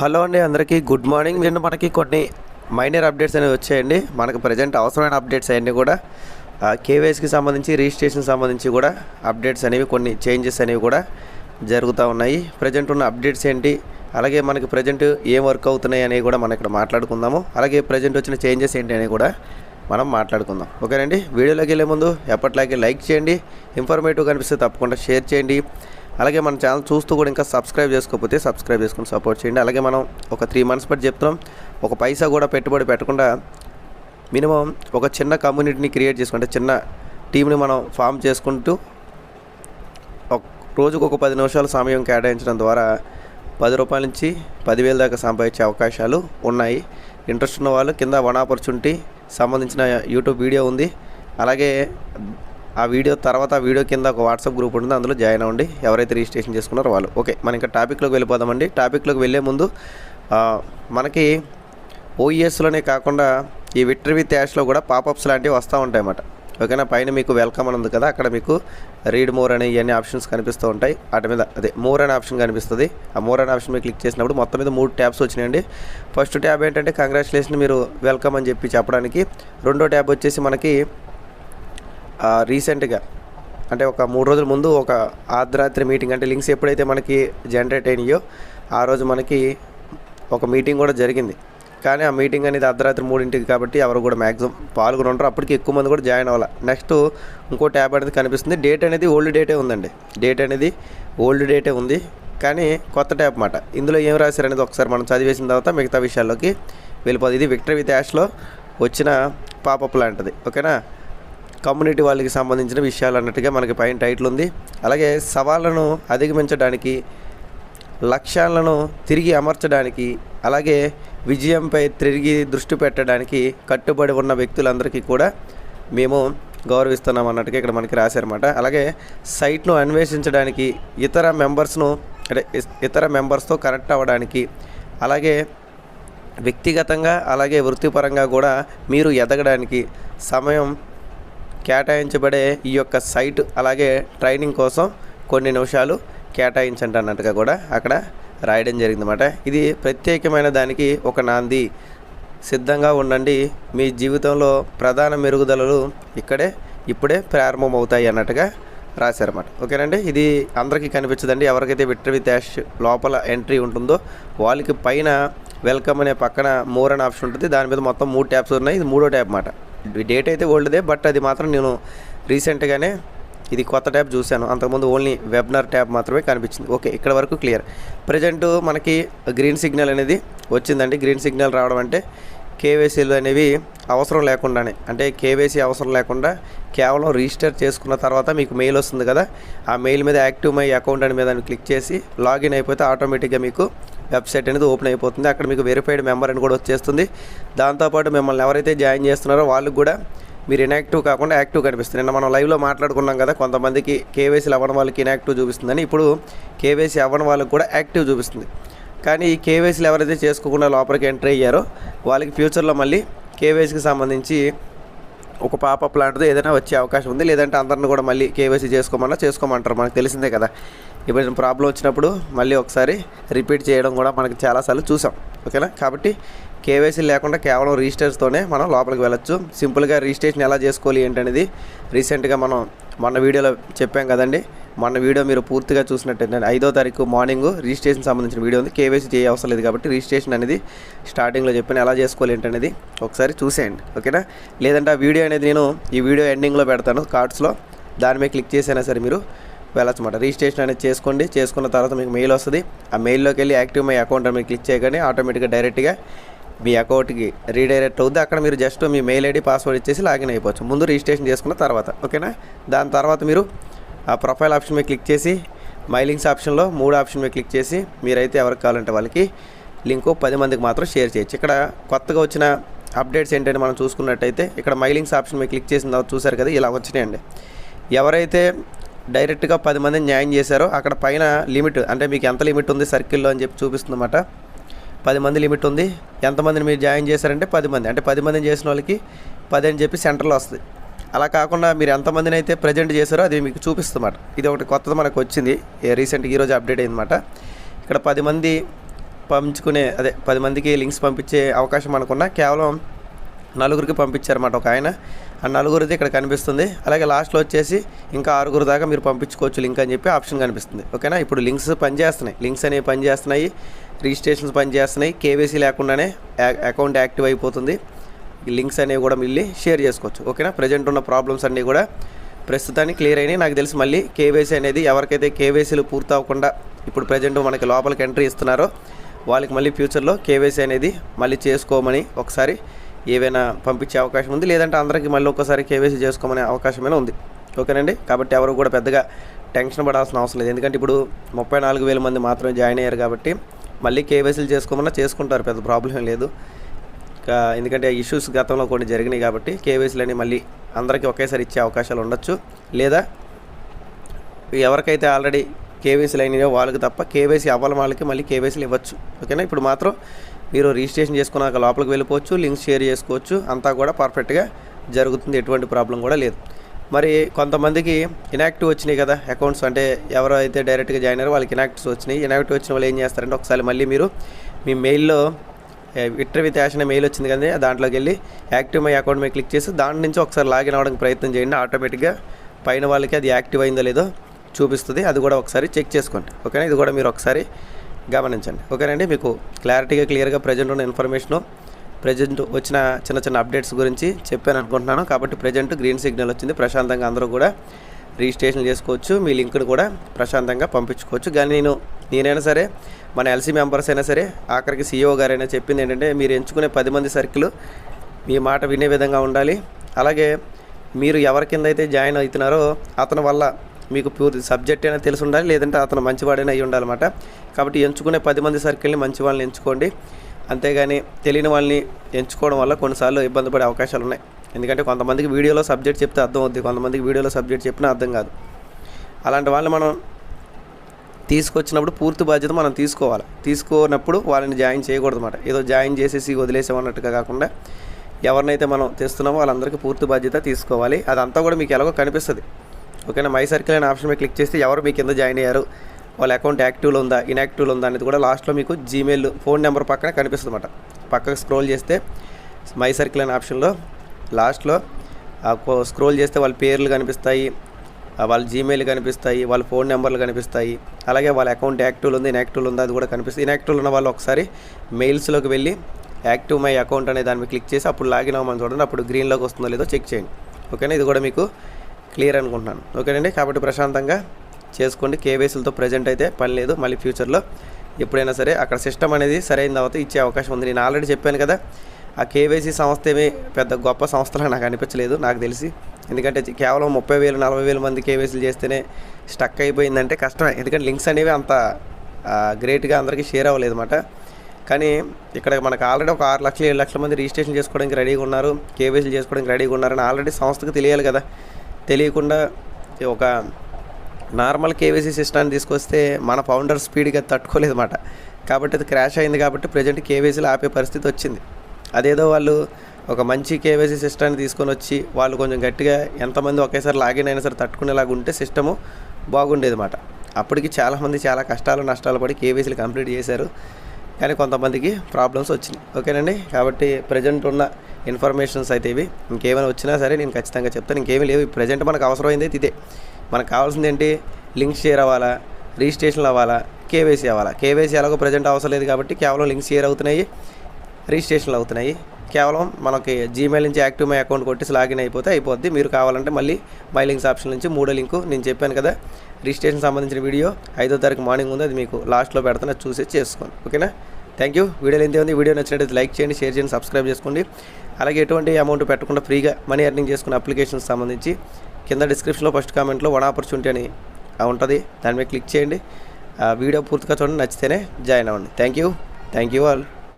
Hello అండి అందరికీ good morning. నిన్న మనకి కొన్ని మైనర్ అప్డేట్స్ అనేవి వచ్చాయండి. మనకు ప్రజెంట్ అవసరమైన అప్డేట్స్ అవన్నీ కూడా కేవైసీకి సంబంధించి రిజిస్ట్రేషన్ సంబంధించి కూడా అప్డేట్స్ అనేవి కొన్ని చేంజెస్ అనేవి కూడా జరుగుతూ ఉన్నాయి. ప్రజెంట్ ఉన్న అప్డేట్స్ ఏంటి అలాగే మనకి ప్రజెంట్ ఏం వర్క్ అవుతున్నాయి అనేవి కూడా మనం ఇక్కడ మాట్లాడుకుందాము. అలాగే ప్రజెంట్ వచ్చిన చేంజెస్ ఏంటి అనేవి కూడా మనం మాట్లాడుకుందాం. ఓకేనండి? వీడియోలోకి వెళ్ళే ముందు ఎప్పటిలాగే లైక్ చేయండి. ఇన్ఫర్మేటివ్ కనిపిస్తే తప్పకుండా షేర్ చేయండి. అలాగే మన ఛానల్ చూస్తూ కూడా ఇంకా సబ్స్క్రైబ్ చేసుకోకపోతే సబ్స్క్రైబ్ చేసుకుని సపోర్ట్ చేయండి. అలాగే మనం ఒక త్రీ మంత్స్ బట్టి చెప్తున్నాం. ఒక పైసా కూడా పెట్టుబడి పెట్టకుండా మినిమం ఒక చిన్న కమ్యూనిటీని క్రియేట్ చేసుకుంటే చిన్న టీంని మనం ఫామ్ చేసుకుంటూ ఒక రోజుకు ఒక పది నిమిషాల సమయం కేటాయించడం ద్వారా పది రూపాయల నుంచి పదివేల దాకా సంపాదించే అవకాశాలు ఉన్నాయి. ఇంట్రెస్ట్ ఉన్న వాళ్ళు కింద వన్ ఆపర్చునిటీ సంబంధించిన యూట్యూబ్ వీడియో ఉంది. అలాగే ఆ వీడియో తర్వాత ఆ వీడియో కింద ఒక వాట్సాప్ గ్రూప్ ఉంటుంది అందులో జాయిన్ అవ్వండి. ఎవరైతే రిజిస్ట్రేషన్ చేసుకున్నారో వాళ్ళు. ఓకే మనం ఇంకా టాపిక్లోకి వెళ్ళిపోదామండి. టాపిక్లోకి వెళ్ళే ముందు మనకి ఓఈఎస్లోనే కాకుండా ఈ విక్టరీ విత్ యాష్లో కూడా పాపప్స్ లాంటివి వస్తూ ఉంటాయి అన్నమాట ఓకేనా? పైన మీకు వెల్కమ్ అని ఉంది కదా అక్కడ మీకు రీడ్ మోర్ అనే ఇవన్నీ ఆప్షన్స్ కనిపిస్తూ ఉంటాయి. వాటి మీద అదే మోర్ అనే ఆప్షన్ కనిపిస్తుంది. ఆ మోర్ అనే ఆప్షన్ మీద క్లిక్ చేసినప్పుడు మొత్తం మీద మూడు ట్యాబ్స్ వచ్చినాయండి. ఫస్ట్ ట్యాబ్ ఏంటంటే కంగ్రాచులేషన్ మీరు వెల్కమ్ అని చెప్పి చెప్పడానికి. రెండో ట్యాబ్ వచ్చేసి మనకి రీసెంట్గా అంటే ఒక మూడు రోజుల ముందు ఒక ఆర్ధరాత్రి మీటింగ్ అంటే లింక్స్ ఎప్పుడైతే మనకి జనరేట్ అయినాయో ఆ రోజు మనకి ఒక మీటింగ్ కూడా జరిగింది. కానీ ఆ మీటింగ్ అనేది అర్ధరాత్రి మూడింటికి కాబట్టి ఎవరు కూడా మ్యాక్సిమం పాల్గొని ఉంటారు అప్పటికి ఎక్కువ మంది కూడా జాయిన్ అవ్వాలి. నెక్స్ట్ ఇంకో ట్యాబ్ అనేది కనిపిస్తుంది. డేట్ అనేది ఓల్డ్ డేటే ఉందండి. డేట్ అనేది ఓల్డ్ డేటే ఉంది. కానీ కొత్త ట్యాబ్ మాట. ఇందులో ఏం రాశారు అనేది ఒకసారి మనం చదివేసిన తర్వాత మిగతా విషయాల్లోకి వెళ్ళిపోతుంది ఇది విక్టరీ విత్ యాష్లో వచ్చిన పాపప్ లాంటిది ఓకేనా కమ్యూనిటీ వాళ్ళకి సంబంధించిన విషయాలు అన్నట్టుగా మనకి పైన టైటిల్ ఉంది. అలాగే సవాళ్ళను అధిగమించడానికి లక్ష్యాలను తిరిగి అమర్చడానికి అలాగే విజయంపై తిరిగి దృష్టి పెట్టడానికి కట్టుబడి ఉన్న వ్యక్తులందరికీ కూడా మేము గౌరవిస్తున్నాం అన్నట్టుగా ఇక్కడ మనకి రాశారన్నమాట. అలాగే సైట్ను అన్వేషించడానికి ఇతర మెంబర్స్ను అంటే ఇతర మెంబర్స్తో కనెక్ట్ అవ్వడానికి అలాగే వ్యక్తిగతంగా అలాగే వృత్తిపరంగా కూడా మీరు ఎదగడానికి సమయం కేటాయించబడే ఈ యొక్క సైట్ అలాగే ట్రైనింగ్ కోసం కొన్ని నిమిషాలు కేటాయించండి అన్నట్టుగా కూడా అక్కడ రాయడం జరిగిందన్నమాట. ఇది ప్రత్యేకమైన దానికి ఒక నాంది. సిద్ధంగా ఉండండి. మీ జీవితంలో ప్రధాన మెరుగుదలలు ఇక్కడే ఇప్పుడే ప్రారంభమవుతాయి అన్నట్టుగా రాశారన్నమాట. ఓకేనండి? ఇది అందరికీ కనిపించదండి. ఎవరికైతే విక్టరీ డాష్ లోపల ఎంట్రీ ఉంటుందో వాళ్ళకి పైన వెల్కమ్ అనే పక్కన మోర్ అనే ఆప్షన్ ఉంటుంది. దాని మీద మొత్తం మూడు ట్యాబ్స్ ఉన్నాయి. ఇది మూడో ట్యాబ్ అన్నమాట. డేట్ అయితే ఓల్డ్దే బట్ అది మాత్రం నేను రీసెంట్గానే ఇది కొత్త ట్యాబ్ చూశాను. అంతకుముందు ఓన్లీ వెబ్నర్ ట్యాబ్ మాత్రమే కనిపించింది. ఓకే ఇక్కడ వరకు క్లియర్ ప్రజెంట్ మనకి గ్రీన్ సిగ్నల్ అనేది వచ్చిందండి. గ్రీన్ సిగ్నల్ రావడం అంటే కేవైసీలు అనేవి అవసరం లేకుండానే అంటే కేవైసీ అవసరం లేకుండా కేవలం రిజిస్టర్ చేసుకున్న తర్వాత మీకు మెయిల్ వస్తుంది కదా ఆ మెయిల్ మీద యాక్టివ్ మై అకౌంట్ అని మీద క్లిక్ చేసి లాగిన్ అయిపోతే ఆటోమేటిక్గా మీకు వెబ్సైట్ అనేది ఓపెన్ అయిపోతుంది. అక్కడ మీకు వెరిఫైడ్ మెంబర్ అని కూడా వచ్చేస్తుంది. దాంతోపాటు మిమ్మల్ని ఎవరైతే జాయిన్ చేస్తున్నారో వాళ్ళకి కూడా మీరు ఇన్యాక్టివ్ కాకుండా యాక్టివ్ కనిపిస్తుంది. నిన్న మనం లైవ్లో మాట్లాడుకున్నాం కదా కొంతమందికి కేవైసీలు అవ్వడం వాళ్ళకి ఇన్యాక్టివ్ చూపిస్తుందని. ఇప్పుడు కేవైసీ అవ్వడం వాళ్ళకి కూడా యాక్టివ్ చూపిస్తుంది. కానీ ఈ కేవైసీలు ఎవరైతే చేసుకోకుండా లోపలికి ఎంట్రీ అయ్యారో వాళ్ళకి ఫ్యూచర్లో మళ్ళీ కేవైసీకి సంబంధించి ఒక పాపప్ లాంటిది ఏదైనా వచ్చే అవకాశం ఉంది. లేదంటే అందరిని కూడా మళ్ళీ కేవైసీ చేసుకోమన్నా చేసుకోమంటారు. మనకు తెలిసిందే కదా. ఇప్పుడు ప్రాబ్లం వచ్చినప్పుడు మళ్ళీ ఒకసారి రిపీట్ చేయడం కూడా మనకి చాలాసార్లు చూసాం. ఓకేనా? కాబట్టి కేవైసీ లేకుండా కేవలం రిజిస్టర్స్తోనే మనం లోపలికి వెళ్ళొచ్చు. సింపుల్గా రిజిస్ట్రేషన్ ఎలా చేసుకోవాలి ఏంటనేది రీసెంట్గా మనం మొన్న వీడియోలో చెప్పాం కదండి. మొన్న వీడియో మీరు పూర్తిగా చూసినట్టయితే ఐదో తారీఖు మార్నింగ్ రిజిస్ట్రేషన్ సంబంధించిన వీడియో ఉంది. కేవైసీ చేయ అవసరం లేదు కాబట్టి రిజిస్ట్రేషన్ అనేది స్టార్టింగ్లో చెప్పిన. ఎలా చేసుకోవాలి ఏంటనేది ఒకసారి చూసేయండి. ఓకేనా? లేదంటే ఆ వీడియో అనేది నేను ఈ వీడియో ఎండింగ్లో పెడతాను. కార్డ్స్లో దాని మీద క్లిక్ చేసైనా సరే మీరు వెళ్ళచ్చు అనమాట రిజిస్ట్రేషన్ అనేది చేసుకోండి. చేసుకున్న తర్వాత మీకు మెయిల్ వస్తుంది. ఆ మెయిల్లోకి వెళ్ళి యాక్టివ్ మై అకౌంట్ అని మీరు క్లిక్ చేయగానే ఆటోమేటిక్గా డైరెక్ట్గా మీ అకౌంట్కి రీడైరెక్ట్ అవుద్ది. అక్కడ మీరు జస్ట్ మీ మెయిల్ ఐడి పాస్వర్డ్ ఇచ్చేసి లాగిన్ అయిపోవచ్చు. ముందు రిజిస్ట్రేషన్ చేసుకున్న తర్వాత ఓకేనా? దాని తర్వాత మీరు ఆ ప్రొఫైల్ ఆప్షన్ మీద క్లిక్ చేసి మై లింక్స్ ఆప్షన్లో మూడు ఆప్షన్ మీద క్లిక్ చేసి మీరైతే ఎవరికి కావాలంటే వాళ్ళకి లింకు పది మందికి మాత్రం షేర్ చేయొచ్చు. ఇక్కడ కొత్తగా వచ్చిన అప్డేట్స్ ఏంటంటే మనం చూసుకున్నట్టయితే ఇక్కడ మై లింక్స్ ఆప్షన్ మీద క్లిక్ చేసిన తర్వాత చూసారు కదా ఇలా వచ్చినాయండి. ఎవరైతే డైరెక్ట్గా పది మందిని న్యాయం చేశారో అక్కడ పైన లిమిట్ అంటే మీకు ఎంత లిమిట్ ఉంది సర్కిల్లో అని చెప్పి చూపిస్తుందన్నమాట. పది మంది లిమిట్ ఉంది. ఎంతమందిని మీరు జాయిన్ చేశారంటే పది మంది. అంటే పది మందిని చేసిన వాళ్ళకి పది అని చెప్పి సెంటర్లో వస్తుంది. అలా కాకుండా మీరు ఎంతమందిని అయితే ప్రజెంట్ చేశారో అది మీకు చూపిస్తుందన్నమాట. ఇది ఒకటి కొత్తది మనకు వచ్చింది. రీసెంట్గా ఈరోజు అప్డేట్ అయిందన్నమాట. ఇక్కడ పది మంది పంచుకునే అదే పది మందికి లింక్స్ పంపించే అవకాశం మనకున్నా కేవలం నలుగురికి పంపించారన్నమాట ఒక ఆయన. ఆ నలుగురిది ఇక్కడ కనిపిస్తుంది. అలాగే లాస్ట్లో వచ్చేసి ఇంకా ఆరుగురు దాకా మీరు పంపించుకోవచ్చు లింక్ అని చెప్పి ఆప్షన్ కనిపిస్తుంది. ఓకేనా? ఇప్పుడు లింక్స్ పనిచేస్తున్నాయి లింక్స్ అనేవి పనిచేస్తున్నాయి రిజిస్ట్రేషన్స్ పనిచేస్తున్నాయి కేవైసీ లేకుండానే అకౌంట్ యాక్టివ్ అయిపోతుంది. లింక్స్ అనేవి కూడా మిల్లి షేర్ చేసుకోవచ్చు. ఓకేనా? ప్రజెంట్ ఉన్న ప్రాబ్లమ్స్ అన్నీ కూడా ప్రస్తుతానికి క్లియర్ అయినాయి. నాకు తెలిసి మళ్ళీ కేవైసీ అనేది ఎవరికైతే కేవైసీలు పూర్తి అవ్వకుండా ఇప్పుడు ప్రజెంట్ మనకి లోపలికి ఎంట్రీ ఇస్తున్నారో వాళ్ళకి మళ్ళీ ఫ్యూచర్లో కేవైసీ అనేది మళ్ళీ చేసుకోమని ఒకసారి ఏవైనా పంపించే అవకాశం ఉంది. లేదంటే అందరికీ మళ్ళీ ఒక్కసారి కేవైసీ చేసుకోమనే అవకాశమైనా ఉంది. ఓకేనండి? కాబట్టి ఎవరు కూడా పెద్దగా టెన్షన్ పడాల్సిన అవసరం లేదు. ఎందుకంటే ఇప్పుడు ముప్పై నాలుగు వేల మంది మాత్రమే జాయిన్ అయ్యారు కాబట్టి మళ్ళీ కేవైసీలు చేసుకోమన్నా చేసుకుంటారు. పెద్ద ప్రాబ్లం లేదు. ఇంకా ఎందుకంటే ఇష్యూస్ గతంలో కొన్ని జరిగినాయి కాబట్టి కేవైసీలని మళ్ళీ అందరికీ ఒకేసారి ఇచ్చే అవకాశాలు ఉండొచ్చు. లేదా ఎవరికైతే ఆల్రెడీ కేవైసీలు అయినాయో వాళ్ళకి తప్ప కేవైసీ అవ్వాలి వాళ్ళకి మళ్ళీ కేవైసీలు ఇవ్వచ్చు. ఓకేనా? ఇప్పుడు మాత్రం మీరు రిజిస్ట్రేషన్ చేసుకున్నాక లోపలికి వెళ్ళిపోవచ్చు లింక్స్ షేర్ చేసుకోవచ్చు. అంతా కూడా పర్ఫెక్ట్గా జరుగుతుంది. ఎటువంటి ప్రాబ్లం కూడా లేదు. మరి కొంతమందికి ఇనాక్టివ్ వచ్చినాయి కదా అకౌంట్స్ అంటే ఎవరైతే డైరెక్ట్గా జాయిన్ అయ్యారో వాళ్ళకి ఇనాక్టివ్స్ వచ్చినాయి. ఇనాక్టివ్ వచ్చిన వాళ్ళు ఏం చేస్తారంటే ఒకసారి మళ్ళీ మీరు మీ మెయిల్లో విట్టర్ విత్ అనే మెయిల్ వచ్చింది కానీ దాంట్లోకి వెళ్ళి యాక్టివ్ మై అకౌంట్ మీద క్లిక్ చేసి దాని నుంచి ఒకసారి లాగిన్ అవ్వడానికి ప్రయత్నం చేయండి. ఆటోమేటిక్గా పైన వాళ్ళకి అది యాక్టివ్ అయిందో లేదో చూపిస్తుంది. అది కూడా ఒకసారి చెక్ చేసుకోండి. ఓకేనా ఇది కూడా మీరు ఒకసారి గమనించండి. ఓకేనండి మీకు క్లారిటీగా క్లియర్గా ప్రజెంట్ ఉన్న ఇన్ఫర్మేషను ప్రజెంట్ వచ్చిన చిన్న చిన్న అప్డేట్స్ గురించి చెప్పాను అనుకుంటున్నాను. కాబట్టి ప్రజెంట్ గ్రీన్ సిగ్నల్ వచ్చింది. ప్రశాంతంగా అందరూ కూడా రిజిస్ట్రేషన్ చేసుకోవచ్చు. మీ లింక్ను కూడా ప్రశాంతంగా పంపించుకోవచ్చు. కానీ నేను నేనైనా సరే మన ఎల్సీ మెంబర్స్ అయినా సరే ఆఖరికి సీఈఓ గారైనా చెప్పింది ఏంటంటే మీరు ఎంచుకునే పది మంది సర్కిల్ మీ మాట వినే విధంగా ఉండాలి. అలాగే మీరు ఎవరి కింద అయితే జాయిన్ అవుతున్నారో అతని వల్ల మీకు పూర్తి సబ్జెక్ట్ అయినా తెలిసి ఉండాలి లేదంటే అతను మంచివాడైనా అయ్యి ఉండాలన్నమాట. కాబట్టి ఎంచుకునే పది మంది సర్కిల్ని మంచి వాళ్ళని ఎంచుకోండి. అంతేగాని తెలియని వాళ్ళని ఎంచుకోవడం వల్ల కొన్నిసార్లు ఇబ్బంది పడే అవకాశాలు ఉన్నాయి. ఎందుకంటే కొంతమందికి వీడియోలో సబ్జెక్ట్ చెప్తే అర్థం అవుద్ది కొంతమందికి వీడియోలో సబ్జెక్ట్ చెప్పినా అర్థం కాదు. అలాంటి వాళ్ళని మనం తీసుకొచ్చినప్పుడు పూర్తి బాధ్యత మనం తీసుకోవాలి. తీసుకోనప్పుడు వాళ్ళని జాయిన్ చేయకూడదు అనమాట ఏదో జాయిన్ చేసేసి వదిలేసామన్నట్టుగా కాకుండా ఎవరినైతే మనం తెస్తున్నామో వాళ్ళందరికీ పూర్తి బాధ్యత తీసుకోవాలి. అదంతా కూడా మీకు ఎలాగో కనిపిస్తుంది. ఓకేనా? మై సర్కిల్ అనే ఆప్షన్ మీద క్లిక్ చేస్తే ఎవరు మీ కింద జాయిన్ అయ్యారు? వాళ్ళ అకౌంట్ యాక్టివ్లో ఉందా? ఇన్యాక్టివ్లో ఉందా అనేది కూడా లాస్ట్లో మీకు జీమెయిల్ ఫోన్ నెంబర్ పక్కన కనిపిస్తుంది అనమాట పక్కకు స్క్రోల్ చేస్తే మై సర్కిల్ అనే ఆప్షన్లో లాస్ట్లో స్క్రోల్ చేస్తే వాళ్ళ పేర్లు కనిపిస్తాయి వాళ్ళ జీమెయిల్ కనిపిస్తాయి వాళ్ళ ఫోన్ నెంబర్లు కనిపిస్తాయి అలాగే వాళ్ళ అకౌంట్ యాక్టివ్లు ఉంది ఇన్యాక్టివ్లు ఉందా అది కూడా కనిపిస్తుంది. ఇన్యాక్టివ్లు ఉన్న వాళ్ళు ఒకసారి మెయిల్స్లోకి వెళ్ళి యాక్టివ్ మై అకౌంట్ అనే దాని మీద క్లిక్ చేసి అప్పుడు లాగిన్ అవ్వమని చూడండి. అప్పుడు గ్రీన్లోకి వస్తుందో లేదో చెక్ చేయండి. ఓకేనా? ఇది కూడా మీకు క్లియర్ అనుకుంటున్నాను. ఓకేనండి? కాబట్టి ప్రశాంతంగా చేసుకోండి. కేవైసీలతో ప్రజెంట్ అయితే పని లేదు. మళ్ళీ ఫ్యూచర్లో ఎప్పుడైనా సరే అక్కడ సిస్టమ్ అనేది సరైన తర్వాత ఇచ్చే అవకాశం ఉంది. నేను ఆల్రెడీ చెప్పాను కదా ఆ కేవైసీ సంస్థ ఏమీ పెద్ద గొప్ప సంస్థలా నాకు అనిపించలేదు నాకు తెలిసి. ఎందుకంటే కేవలం ముప్పై వేలు నలభై వేల మంది కేవైసీలు చేస్తేనే స్టక్ అయిపోయిందంటే కష్టమే. ఎందుకంటే లింక్స్ అనేవి అంత గ్రేట్గా అందరికీ షేర్ అవ్వలేదు అనమాట కానీ ఇక్కడ మనకు ఆల్రెడీ ఒక ఆరు లక్షలు ఏడు లక్షల మంది రిజిస్ట్రేషన్ చేసుకోవడానికి రెడీగా ఉన్నారు. కేవైసీలు చేసుకోవడానికి రెడీగా ఉన్నారని ఆల్రెడీ సంస్థకు తెలియాలి కదా. తెలియకుండా ఒక నార్మల్ కేవైసీ సిస్టాన్ని తీసుకొస్తే మన ఫౌండర్ స్పీడ్గా తట్టుకోలేదు అనమాట కాబట్టి అది క్రాష్ అయింది కాబట్టి ప్రజెంట్ కేవీసీలు ఆపే పరిస్థితి వచ్చింది. అదేదో వాళ్ళు ఒక మంచి కేవైసీ సిస్టాన్ని తీసుకొని వచ్చి వాళ్ళు కొంచెం గట్టిగా ఎంతమంది ఒకేసారి లాగిన్ అయినా సరే తట్టుకునేలాగా ఉంటే సిస్టము బాగుండేది అనమాట అప్పటికి చాలామంది చాలా కష్టాలు నష్టాలు పడి కేవైసీలు కంప్లీట్ చేశారు. కానీ కొంతమందికి ప్రాబ్లమ్స్ వచ్చినాయి. ఓకేనండి? కాబట్టి ప్రజెంట్ ఉన్న ఇన్ఫర్మేషన్స్ అయితే ఇవి. ఇంకేమైనా వచ్చినా సరే నేను ఖచ్చితంగా చెప్తాను. ఇంకేమీ లేవు. ప్రజెంట్ మనకు అవసరమైంది ఇదే. మనకు కావాల్సింది ఏంటి? లింక్ షేర్ అవ్వాలా? రిజిస్ట్రేషన్ అవ్వాలా? కేవైసీ అవ్వాలా? కేవైసీ ఎలాగో ప్రజెంట్ అవసరం లేదు కాబట్టి కేవలం లింక్ షేర్ అవుతున్నాయి. రిజిస్ట్రేషన్లు అవుతున్నాయి. కేవలం మనకి జీమెయిల్ నుంచి యాక్టివ్ మై అకౌంట్ కొట్టేసి లాగిన్ అయిపోతే అయిపోద్ది. మీరు కావాలంటే మళ్ళీ మై లింక్స్ ఆప్షన్ నుంచి మూడో లింకు నేను చెప్పాను కదా. రిజిస్ట్రేషన్ సంబంధించిన వీడియో ఐదో తారీఖు మార్నింగ్ ఉంది. అది మీకు లాస్ట్లో పెడతాను. అది చూసి చేసుకోండి. ఓకేనా? థ్యాంక్ యూ వీడియోలు ఎంత ఉంది. వీడియో నచ్చినట్లయితే లైక్ చేయండి షేర్ చేయండి సబ్స్క్రైబ్ చేసుకోండి. అలాగే ఎటువంటి అమౌంట్ పెట్టకుండా ఫ్రీగా మనీ ఎర్నింగ్ చేసుకున్న అప్లికేషన్స్ సంబంధించి కింద డిస్క్రిప్షన్లో ఫస్ట్ కామెంట్లో వన్ ఆపర్చునిటీ అని ఉంటుంది. దాని మీద క్లిక్ చేయండి. ఆ వీడియో పూర్తిగా చూడండి. నచ్చితేనే జాయిన్ అవ్వండి. Thank you thank you all